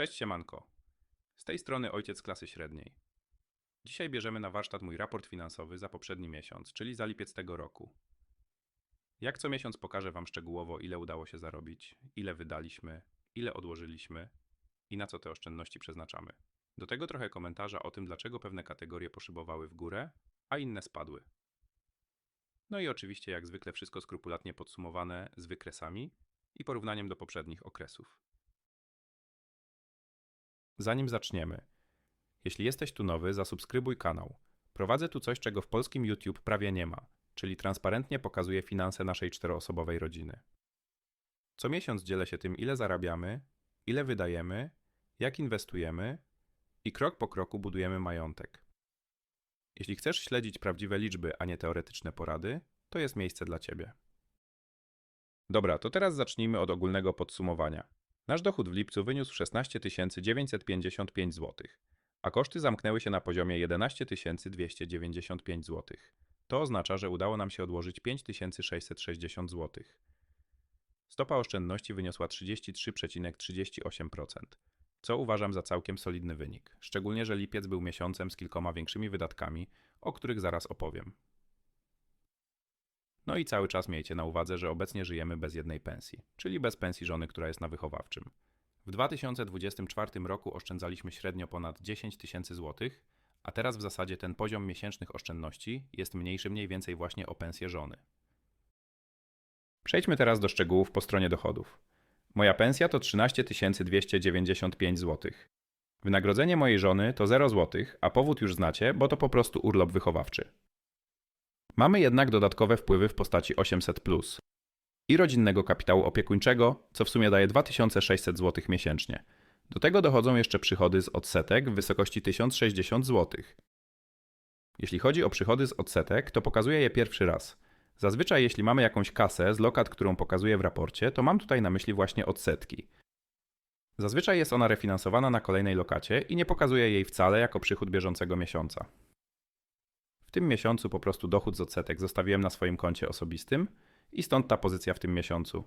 Cześć siemanko. Z tej strony ojciec klasy średniej. Dzisiaj bierzemy na warsztat mój raport finansowy za poprzedni miesiąc, czyli za lipiec tego roku. Jak co miesiąc pokażę Wam szczegółowo, ile udało się zarobić, ile wydaliśmy, ile odłożyliśmy i na co te oszczędności przeznaczamy. Do tego trochę komentarza o tym, dlaczego pewne kategorie poszybowały w górę, a inne spadły. No i oczywiście, jak zwykle, wszystko skrupulatnie podsumowane z wykresami i porównaniem do poprzednich okresów. Zanim zaczniemy, jeśli jesteś tu nowy, zasubskrybuj kanał. Prowadzę tu coś, czego w polskim YouTube prawie nie ma, czyli transparentnie pokazuję finanse naszej czteroosobowej rodziny. Co miesiąc dzielę się tym, ile zarabiamy, ile wydajemy, jak inwestujemy i krok po kroku budujemy majątek. Jeśli chcesz śledzić prawdziwe liczby, a nie teoretyczne porady, to jest miejsce dla Ciebie. Dobra, to teraz zacznijmy od ogólnego podsumowania. Nasz dochód w lipcu wyniósł 16 955 zł, a koszty zamknęły się na poziomie 11 295 zł. To oznacza, że udało nam się odłożyć 5660 zł. Stopa oszczędności wyniosła 33,38%, co uważam za całkiem solidny wynik, szczególnie że lipiec był miesiącem z kilkoma większymi wydatkami, o których zaraz opowiem. No i cały czas miejcie na uwadze, że obecnie żyjemy bez jednej pensji, czyli bez pensji żony, która jest na wychowawczym. W 2024 roku oszczędzaliśmy średnio ponad 10 tysięcy złotych, a teraz w zasadzie ten poziom miesięcznych oszczędności jest mniejszy mniej więcej właśnie o pensję żony. Przejdźmy teraz do szczegółów po stronie dochodów. Moja pensja to 13 295 zł. Wynagrodzenie mojej żony to 0 zł, a powód już znacie, bo to po prostu urlop wychowawczy. Mamy jednak dodatkowe wpływy w postaci 800 plus i rodzinnego kapitału opiekuńczego, co w sumie daje 2600 zł miesięcznie. Do tego dochodzą jeszcze przychody z odsetek w wysokości 1060 zł. Jeśli chodzi o przychody z odsetek, to pokazuję je pierwszy raz. Zazwyczaj, jeśli mamy jakąś kasę z lokat, którą pokazuję w raporcie, to mam tutaj na myśli właśnie odsetki. Zazwyczaj jest ona refinansowana na kolejnej lokacie i nie pokazuję jej wcale jako przychód bieżącego miesiąca. W tym miesiącu po prostu dochód z odsetek zostawiłem na swoim koncie osobistym i stąd ta pozycja w tym miesiącu.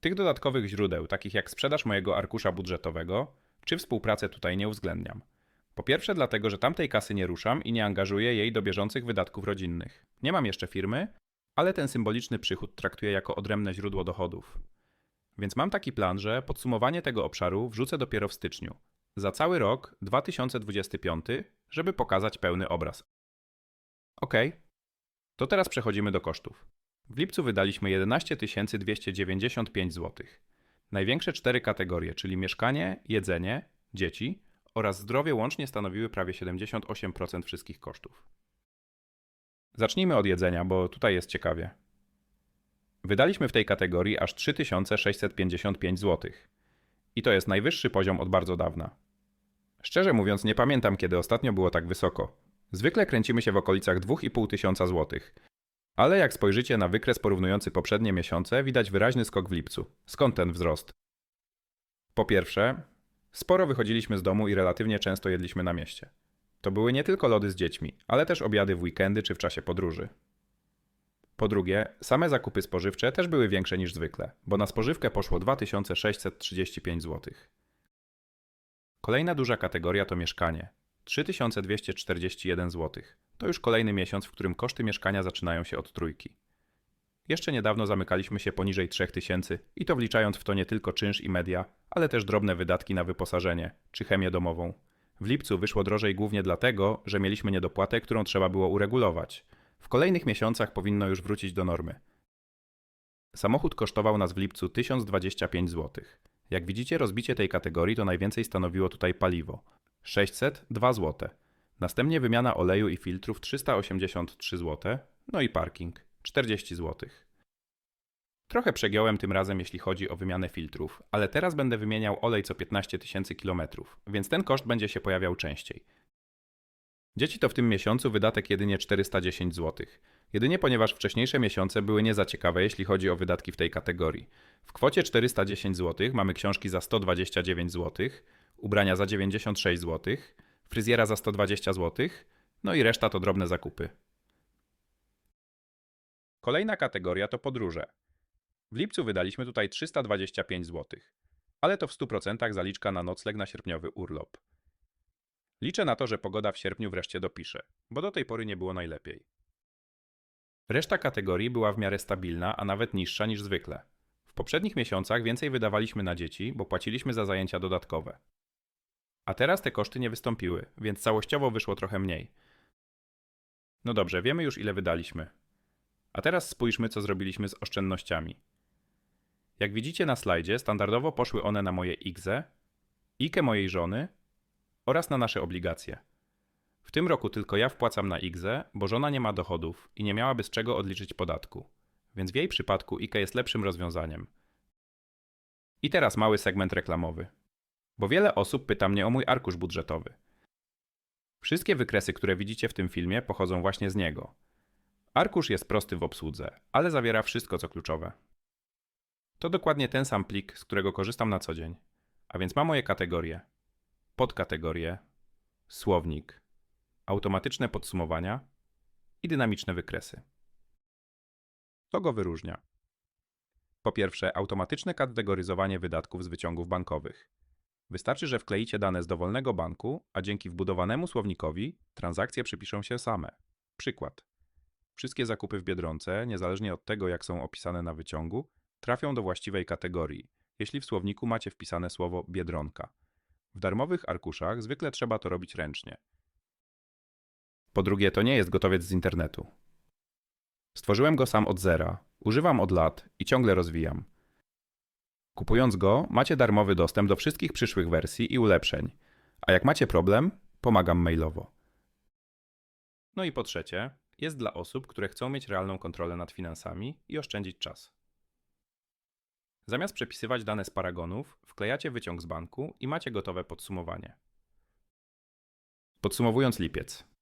Tych dodatkowych źródeł, takich jak sprzedaż mojego arkusza budżetowego, czy współpracę tutaj nie uwzględniam. Po pierwsze, dlatego, że tamtej kasy nie ruszam i nie angażuję jej do bieżących wydatków rodzinnych. Nie mam jeszcze firmy, ale ten symboliczny przychód traktuję jako odrębne źródło dochodów. Więc mam taki plan, że podsumowanie tego obszaru wrzucę dopiero w styczniu. Za cały rok 2025, żeby pokazać pełny obraz. Ok, to teraz przechodzimy do kosztów. W lipcu wydaliśmy 11 295 zł. Największe cztery kategorie, czyli mieszkanie, jedzenie, dzieci oraz zdrowie łącznie stanowiły prawie 78% wszystkich kosztów. Zacznijmy od jedzenia, bo tutaj jest ciekawie. Wydaliśmy w tej kategorii aż 3655 zł. I to jest najwyższy poziom od bardzo dawna. Szczerze mówiąc, nie pamiętam, kiedy ostatnio było tak wysoko. Zwykle kręcimy się w okolicach 2,5 tysiąca złotych. Ale jak spojrzycie na wykres porównujący poprzednie miesiące, widać wyraźny skok w lipcu. Skąd ten wzrost? Po pierwsze, sporo wychodziliśmy z domu i relatywnie często jedliśmy na mieście. To były nie tylko lody z dziećmi, ale też obiady w weekendy czy w czasie podróży. Po drugie, same zakupy spożywcze też były większe niż zwykle, bo na spożywkę poszło 2635 zł. Kolejna duża kategoria to mieszkanie 3241 zł. To już kolejny miesiąc, w którym koszty mieszkania zaczynają się od trójki. Jeszcze niedawno zamykaliśmy się poniżej 3000 i to wliczając w to nie tylko czynsz i media, ale też drobne wydatki na wyposażenie czy chemię domową. W lipcu wyszło drożej głównie dlatego, że mieliśmy niedopłatę, którą trzeba było uregulować. W kolejnych miesiącach powinno już wrócić do normy. Samochód kosztował nas w lipcu 1025 zł. Jak widzicie, rozbicie tej kategorii to najwięcej stanowiło tutaj paliwo 602 zł. Następnie wymiana oleju i filtrów 383 zł, no i parking 40 zł. Trochę przegiąłem tym razem, jeśli chodzi o wymianę filtrów, ale teraz będę wymieniał olej co 15 tysięcy kilometrów, więc ten koszt będzie się pojawiał częściej. Dzieci to w tym miesiącu wydatek jedynie 410 zł. Jedynie ponieważ wcześniejsze miesiące były nie za ciekawe, jeśli chodzi o wydatki w tej kategorii. W kwocie 410 zł mamy książki za 129 zł, ubrania za 96 zł, fryzjera za 120 zł, no i reszta to drobne zakupy. Kolejna kategoria to podróże. W lipcu wydaliśmy tutaj 325 zł. ale to w 100% zaliczka na nocleg na sierpniowy urlop. Liczę na to, że pogoda w sierpniu wreszcie dopisze, bo do tej pory nie było najlepiej. Reszta kategorii była w miarę stabilna, a nawet niższa niż zwykle. W poprzednich miesiącach więcej wydawaliśmy na dzieci, bo płaciliśmy za zajęcia dodatkowe. A teraz te koszty nie wystąpiły, więc całościowo wyszło trochę mniej. No dobrze, wiemy już ile wydaliśmy. A teraz spójrzmy, co zrobiliśmy z oszczędnościami. Jak widzicie na slajdzie, standardowo poszły one na moje IGZE, IKE mojej żony oraz na nasze obligacje. W tym roku tylko ja wpłacam na IGZE, bo żona nie ma dochodów i nie miałaby z czego odliczyć podatku, więc w jej przypadku IKE jest lepszym rozwiązaniem. I teraz mały segment reklamowy. Bo wiele osób pyta mnie o mój arkusz budżetowy. Wszystkie wykresy, które widzicie w tym filmie, pochodzą właśnie z niego. Arkusz jest prosty w obsłudze, ale zawiera wszystko co kluczowe. To dokładnie ten sam plik, z którego korzystam na co dzień. A więc ma moje kategorie, podkategorie, słownik, automatyczne podsumowania i dynamiczne wykresy. Co go wyróżnia? Po pierwsze, automatyczne kategoryzowanie wydatków z wyciągów bankowych. Wystarczy, że wkleicie dane z dowolnego banku, a dzięki wbudowanemu słownikowi transakcje przypiszą się same. Przykład. Wszystkie zakupy w Biedronce, niezależnie od tego, jak są opisane na wyciągu, trafią do właściwej kategorii, jeśli w słowniku macie wpisane słowo Biedronka. W darmowych arkuszach zwykle trzeba to robić ręcznie. Po drugie, to nie jest gotowiec z internetu. Stworzyłem go sam od zera, używam od lat i ciągle rozwijam. Kupując go, macie darmowy dostęp do wszystkich przyszłych wersji i ulepszeń, a jak macie problem, pomagam mailowo. No i po trzecie, jest dla osób, które chcą mieć realną kontrolę nad finansami i oszczędzić czas. Zamiast przepisywać dane z paragonów, wklejacie wyciąg z banku i macie gotowe podsumowanie. Podsumowując lipiec.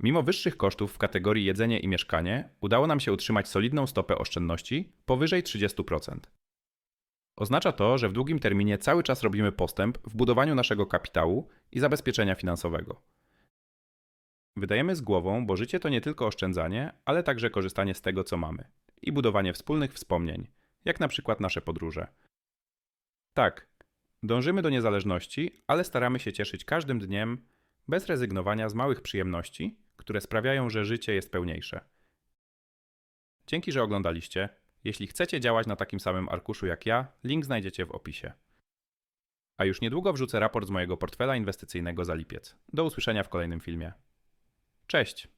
Mimo wyższych kosztów w kategorii jedzenie i mieszkanie, udało nam się utrzymać solidną stopę oszczędności powyżej 30%. Oznacza to, że w długim terminie cały czas robimy postęp w budowaniu naszego kapitału i zabezpieczenia finansowego. Wydajemy z głową, bo życie to nie tylko oszczędzanie, ale także korzystanie z tego, co mamy i budowanie wspólnych wspomnień, jak na przykład nasze podróże. Tak, dążymy do niezależności, ale staramy się cieszyć każdym dniem bez rezygnowania z małych przyjemności, które sprawiają, że życie jest pełniejsze. Dzięki, że oglądaliście. Jeśli chcecie działać na takim samym arkuszu jak ja, link znajdziecie w opisie. A już niedługo wrzucę raport z mojego portfela inwestycyjnego za lipiec. Do usłyszenia w kolejnym filmie. Cześć!